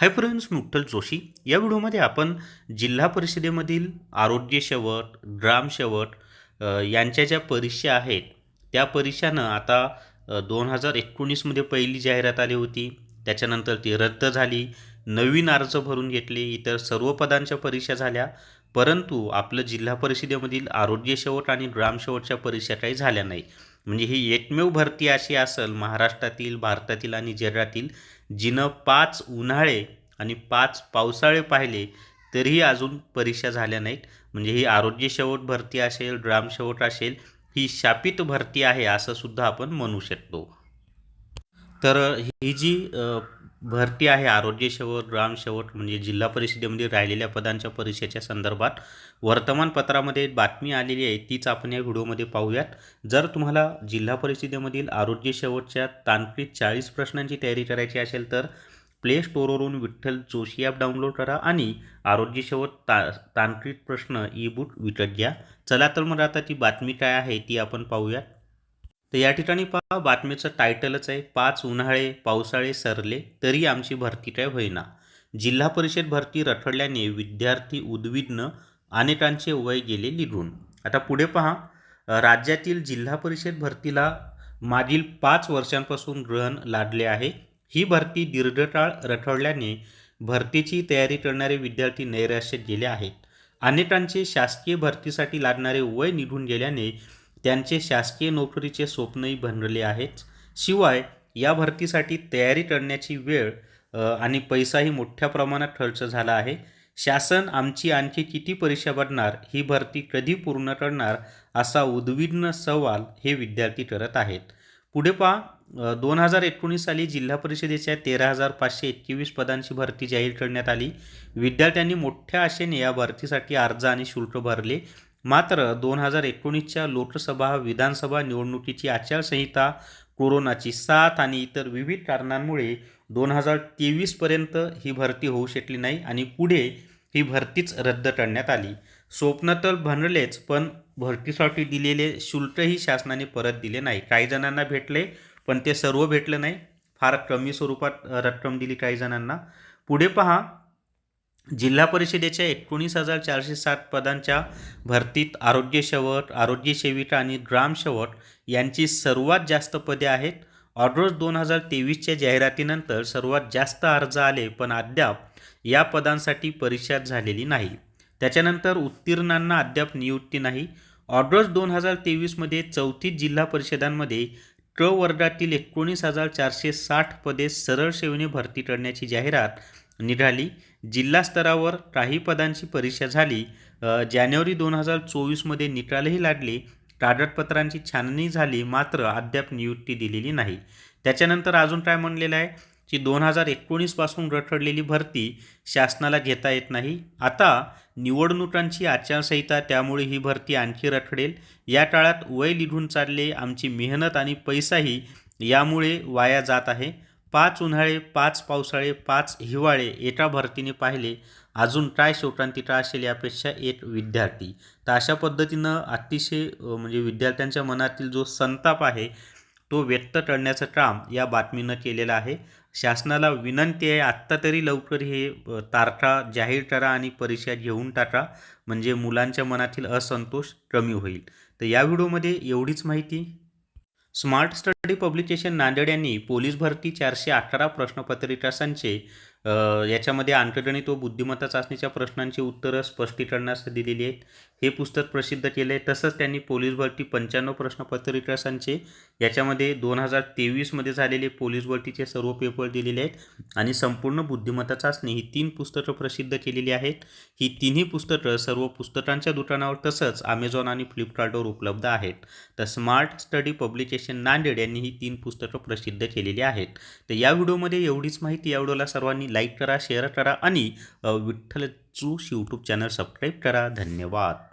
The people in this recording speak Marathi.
हाय फ्रेंड्स मुक्तल जोशी या व्हिडिओमध्ये आपण जिल्हा परिषदेमधील आरोग्य शेवट ग्राम शेवट यांच्या ज्या परीक्षा आहेत त्या परीक्षानं आता दोन हजार एकोणीसमध्ये पहिली जाहिरात आली होती. त्याच्यानंतर ती रद्द झाली. नवीन अर्ज भरून घेतले. इतर सर्व पदांच्या परीक्षा झाल्या. परंतु आपलं जिल्हा परिषदेमधील आरोग्य शेवट आणि ग्राम शेवटच्या परीक्षा काही झाल्या नाही. म्हणजे ही एकमेव भरती अशी असेल महाराष्ट्रातील भारतातील आणि जगातील जिनं पाच उन्हाळे आणि पाच पावसाळे पाहिले तरीही अजून परीक्षा झाल्या नाहीत. म्हणजे ही आरोग्य शेवट भरती असेल ग्राम शेवट असेल ही शापित भरती आहे असं सुद्धा आपण म्हणू शकतो. तर ही जी भरती आहे आरोग्य शेवट ग्राम शेवट म्हणजे जिल्हा परिषदेमध्ये राहिलेल्या पदांच्या परीक्षेच्या संदर्भात. वर्तमानपत्रामध्ये बातमी आलेली आहे तीच आपण या व्हिडिओमध्ये पाहूयात. जर तुम्हाला जिल्हा परिषदेमधील आरोग्य शेवटच्या तांत्रिक चाळीस प्रश्नांची तयारी करायची असेल तर प्ले स्टोअरवरून विठ्ठल जोशी ॲप डाउनलोड करा आणि आरोग्य शेवट ता तांत्रिक प्रश्न ई बुक विकत घ्या. चला तर मग आता ती बातमी काय आहे ती आपण पाहूयात. तर या ठिकाणी पहा बातमीचं टायटलच आहे पाच उन्हाळे पावसाळे सरले तरी आमची भरती काय होईना. जिल्हा परिषद भरती रखडल्याने विद्यार्थी उद्विग्न अनेकांचे वय गेले निघून. आता पुढे पहा राज्यातील जिल्हा परिषद भरतीला मागील पाच वर्षांपासून ग्रहण लादले आहे. ही भरती दीर्घकाळ रखडल्याने भरतीची तयारी करणारे विद्यार्थी नैराश्यात गेले आहेत. अनेकांचे शासकीय भरतीसाठी लागणारे वय निघून गेल्याने त्यांचे शासकीय नोकरीचे स्वप्नही भनरले आहेत. शिवाय या भरतीसाठी तयारी करण्याची वेळ आणि पैसाही मोठ्या प्रमाणात खर्च झाला आहे. शासन आमची आणखी किती परीक्षा भरणार ही भरती कधी पूर्ण करणार असा उद्विग्न सवाल हे विद्यार्थी करत आहेत. पुढे पहा दोन हजार एकोणीस साली जिल्हा परिषदेच्या तेरा हजार पाचशे एकवीस पदांची भरती जाहीर करण्यात आली. विद्यार्थ्यांनी मोठ्या आशेने या भरतीसाठी अर्ज आणि शुल्क भरले. मात्र दोन हजार एकोणीसच्या लोकसभा विधानसभा निवडणुकीची आचारसंहिता कोरोनाची साथ आणि इतर विविध कारणांमुळे दोन हजार तेवीसपर्यंत ही भरती होऊ शकली नाही आणि पुढे ही भरतीच रद्द करण्यात आली. स्वप्न तर बनलेच पण भरतीसाठी दिलेले शुल्कही शासनाने परत दिले नाही. काही जणांना भेटले पण ते सर्व भेटलं नाही. फार कमी स्वरूपात रक्कम दिली काही जणांना. पुढे पहा जिल्हा परिषदेच्या एकोणीस हजार चारशे साठ पदांच्या भरतीत आरोग्य शेवट आरोग्य सेविका आणि ग्राम शेवट यांची सर्वात जास्त पदे आहेत. ऑगस्ट दोन हजार तेवीसच्या जाहिरातीनंतर सर्वात जास्त अर्ज आले पण अद्याप या पदांसाठी परीक्षा झालेली नाही. त्याच्यानंतर उत्तीर्णांना अद्याप नियुक्ती नाही. ऑगस्ट दोन हजार तेवीसमध्ये चौथी जिल्हा परिषदांमध्ये क वर्गातील एकोणीस हजार चारशे साठ पदे सरळ सेवेने भरती करण्याची जाहिरात निघाली. जिल्हा स्तरावर काही पदांची परीक्षा झाली. जानेवारी दोन हजार चोवीसमध्ये निकालही लागले. कागदपत्रांची छाननी झाली मात्र अद्याप नियुक्ती दिलेली नाही. त्याच्यानंतर अजून काय म्हणलेलं आहे? की दोन हजार एकोणीसपासून रखडलेली भरती शासनाला घेता येत नाही. आता निवडणुकांची आचारसंहिता त्यामुळे ही भरती आणखी रखडेल. या काळात वय लिघून चालले आमची मेहनत आणि पैसाही यामुळे वाया जात आहे. पाच उन्हाळे पाच पावसाळे पाच हिवाळे एका भरतीने पाहिले अजून काय शोकांतिका असेल यापेक्षा एक विद्यार्थी. तर अशा पद्धतीनं अतिशय म्हणजे विद्यार्थ्यांच्या मनातील जो संताप आहे तो व्यक्त करण्याचं काम या बातमीनं केलेलं आहे. शासनाला विनंती आहे आत्ता तरी लवकर हे तारखा जाहीर करा आणि परीक्षा घेऊन टाका. म्हणजे मुलांच्या मनातील असंतोष कमी होईल. तर या व्हिडिओमध्ये एवढीच माहिती. स्मार्ट स्टडी पब्लिकेशन नांदेड यांनी पोलीस भरती चारशे अठरा प्रश्नपत्रिका संचे याच्यामध्ये अंकगणित व बुद्धिमत्ता चाचणीच्या प्रश्नांची उत्तरं स्पष्टीकरणास दिलेली आहेत. हे पुस्तक प्रसिद्ध केलं आहे तसंच त्यांनी पोलीस भरती पंच्याण्णव प्रश्नपत्रिकासांचे याच्यामध्ये दोन हजार तेवीसमध्ये झालेले पोलीस भरतीचे सर्व पेपर दिलेले आहेत. आणि संपूर्ण बुद्धिमत्ता चाचणी ही तीन पुस्तकं प्रसिद्ध केलेली आहेत. ही तिन्ही पुस्तकं सर्व पुस्तकांच्या दुकानावर तसंच अमेझॉन आणि फ्लिपकार्टवर उपलब्ध आहेत. तर स्मार्ट स्टडी पब्लिकेशन नांदेड यांनी ही तीन पुस्तकं प्रसिद्ध केलेली आहेत. तर या व्हिडिओमध्ये एवढीच माहिती. या व्हिडिओला सर्वांनी लाईक करा शेअर करा आणि विठ्ठलचूस यूट्यूब चॅनल सबस्क्राईब करा. धन्यवाद.